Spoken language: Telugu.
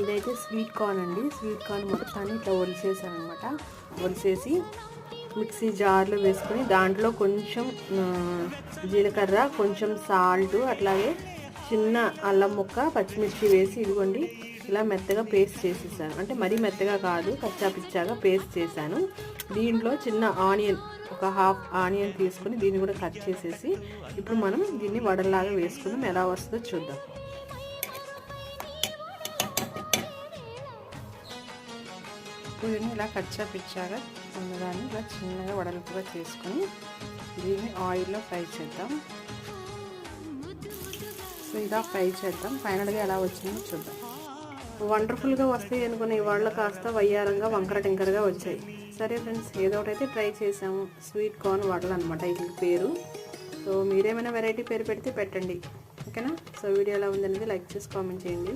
ఇదైతే స్వీట్ కార్న్ అండి. స్వీట్ కార్న్ మొత్తాన్ని ఇట్లా ఒలిసేసాను అనమాట ఒలిసేసి మిక్సీ జార్లో వేసుకొని దాంట్లో కొంచెం జీలకర్ర కొంచెం సాల్ట్ అట్లాగే చిన్న అల్లం ముక్క పచ్చిమిర్చి వేసి ఇదిగోండి ఇలా మెత్తగా పేస్ట్ చేసేసాను. అంటే మరీ మెత్తగా కాదు కచ్చా పిచ్చాగా పేస్ట్ చేశాను. దీంట్లో చిన్న ఆనియన్ ఒక హాఫ్ ఆనియన్ తీసుకొని దీన్ని కూడా కట్ చేసేసి ఇప్పుడు మనం దీన్ని వడలాగా వేసుకుందాం. ఎలా వస్తుందో చూద్దాం. దీన్ని ఇలా కచ్చా పిచ్చాగా ఉన్నదాన్ని ఇలా చిన్నగా వడలుపుగా చేసుకొని దీన్ని ఆయిల్లో ఫ్రై చేద్దాం. సో ఇలా ఫ్రై చేద్దాం. ఫైనల్గా ఎలా వచ్చిందో చూద్దాం. వండర్ఫుల్గా వస్తాయి అనుకునే వాళ్ళు కాస్త వయ్యారంగా వంకర టింకరగా వచ్చాయి. సరే ఫ్రెండ్స్ ఏదో ఒకటైతే ట్రై చేసాము. స్వీట్ కార్న్ వడలు అనమాట వీటి పేరు. సో మీరేమైనా వెరైటీ పేరు పెడితే పెట్టండి. ఓకేనా? సో వీడియో ఎలా ఉందనేది లైక్ చేసి కామెంట్ చేయండి.